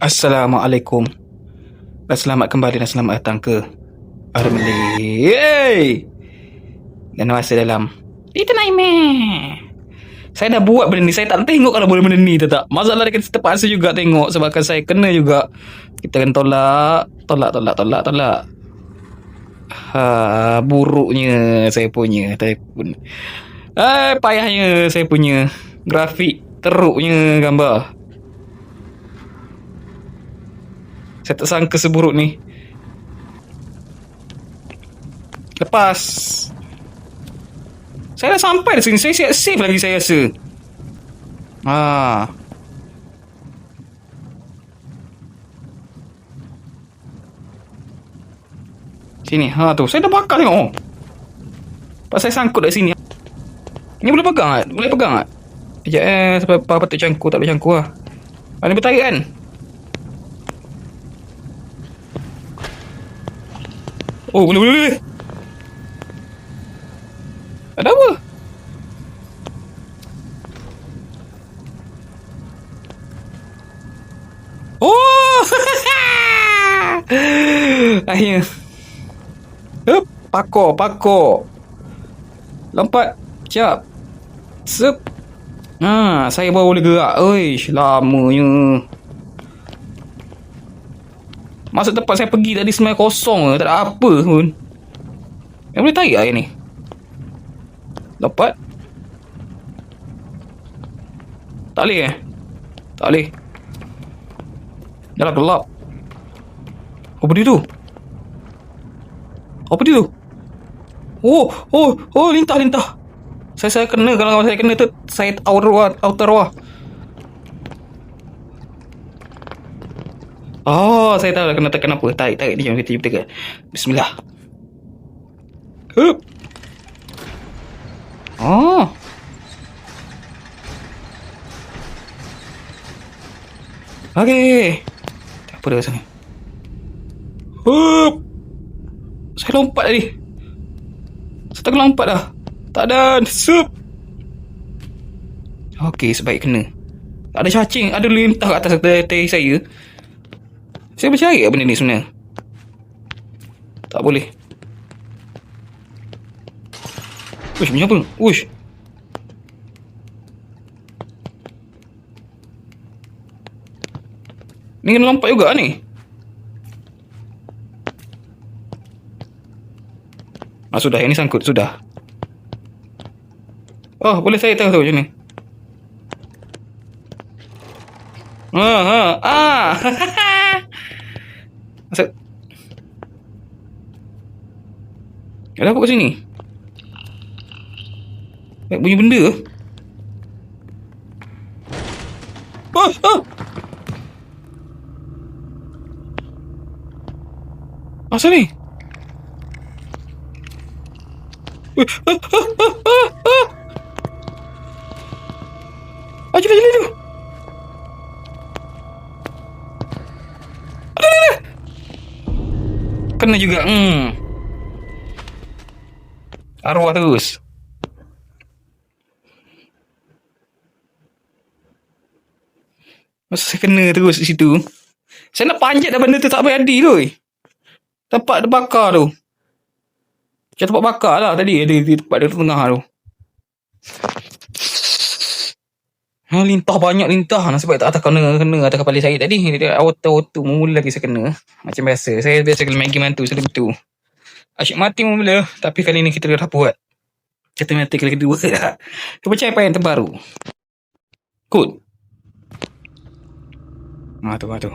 Assalamualaikum. Dan selamat kembali dan selamat datang ke Armeli. Yeay! Dan masa dalam Little Nightmare. Saya dah buat benda ni. Saya tak tengok kalau boleh benda ni tu tak. Masalah dia kata terpaksa juga tengok Sebabkan saya kena juga. Kita akan tolak Tolak tolak tolak tolak. Ha, Buruknya Saya punya Telefon. Eh, payahnya saya punya grafik teruknya gambar. Saya tak sangka seburuk ni. Lepas. Saya dah sampai di sini. Saya siap save lagi saya rasa. Ha. Sini. Ha tu. Saya dah bakar tengok. Oh. Pas saya sangkut dekat sini. Ni boleh pegang tak? Boleh pegang tak? Sekejap eh. Sampai apa patut cangkuk. Tak boleh cangkuk lah. Ah, ni bertarik kan? Oh, boleh, boleh, boleh. Ada apa? Oh! Akhirnya. Hup, pakor, pakor. Lompat. Sekejap. Sep. Ha, saya baru boleh gerak. Uish, lamanya. Masa tempat saya pergi tadi semuanya kosong je. Tak ada apa pun. Yang boleh tarik lah yang ni. Lompat. Tak boleh eh? Tak boleh. Dah lah gelap. Apa dia tu? Apa dia tu? Oh, oh, oh, lintah, lintah. Saya saya kena kalau saya kena tu saya outer wah, outer wah. Oh, saya tahu dah kena tekan apa. Tarik, tarik ni jom kita jumpa tekan. Bismillah. Hup. Oh. Okey. Apa dia sana? Hup. Saya lompat tadi. Saya tak lompat dah. Tak ada. Sup. Okey, sebaik kena. Ada cacing. Ada lintah kat atas teh saya. Saya percaya benda ni sebenarnya. Tak boleh. Uish, punya apa? Uish. Ni kena lompat juga ni. Ah, sudah. Ini sangkut. Sudah. Oh, boleh saya tahu tu macam ni. Ah, ha, ah. Masa... Ada apa kat sini? Eh, bunyi benda ke? Oh, oh. Asal ni? Ah, ah, ah, ah, ah. Laju, laju, laju. Ada, ada, ada. Kena juga. Hmm. Arwah terus. Masa saya kena terus di situ. Saya nak panjat dah benda tu tak berhenti tu. Tempat dia bakar tu. Macam tempat bakar lah tadi. Di, di tempat dia tengah tu. Ha, lintah banyak lintah Nasib baik tak atas kena kena atas kepala saya tadi. Dia auto-auto mula lagi saya kena. Macam biasa. Saya biasa kena main game hantu selalu begitu. Asyik mati mula. Tapi kali ni kita dah buat. Kita mati kali kedua dah. Kepercayaan yang terbaru. Good. Ha tu, ha tu.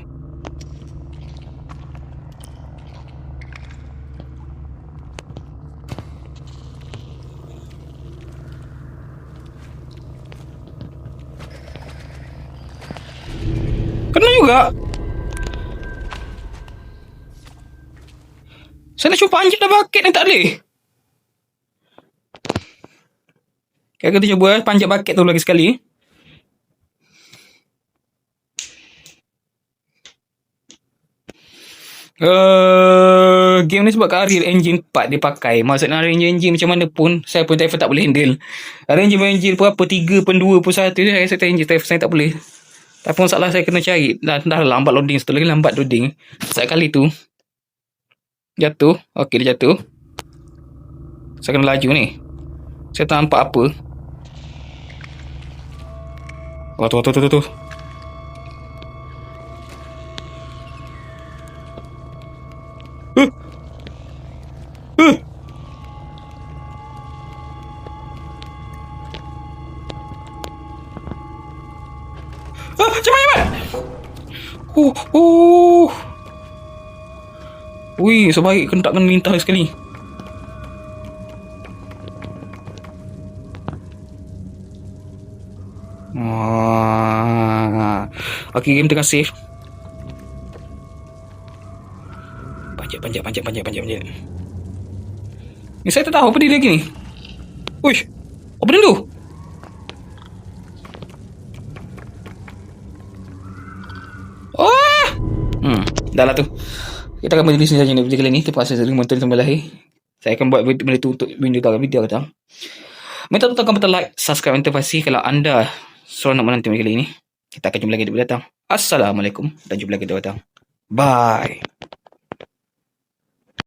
Kena juga. Saya nak cuba panjat dah baket ni tak boleh. Okay, kita cuba panjat baket tu lagi sekali. Uh, game ni sebab Unreal Engine 4 dia pakai. Maksudnya Unreal Engine macam mana pun saya pun telefon tak boleh handle. Unreal Engine pun apa 3 pun 2 pun 1 saya rasa telefon saya tak boleh. Tapi masalah saya kena cari. Dah, dah lambat loading. Satu lagi lambat loading. Setiap kali tu. Jatuh. Okey, dia jatuh. Saya kena laju ni. Saya tak nampak apa. Oh, tu, tu, tu, tu, tu. Huh. Huh. Ah! Oh, oh. Ui, sebaik kena tak kena lintah sekali. Wah. Okey, game tengah save. Panjat, panjat, panjat, panjat, panjat, panjat. Ni saya tak tahu apa dia lagi ni. Uish. Apa benda tu? Oh! Hmm, dah lah tu. Kita akan berhenti sini saja untuk video kali ini. Terima kasih kerana menonton sampai lahir. Saya akan buat benda tu untuk video tu video kata. Minta tekan butang like, subscribe aktivasi kalau anda seronok menonton video kali ini. Kita akan jumpa lagi di video datang. Assalamualaikum dan jumpa lagi di video datang. Bye.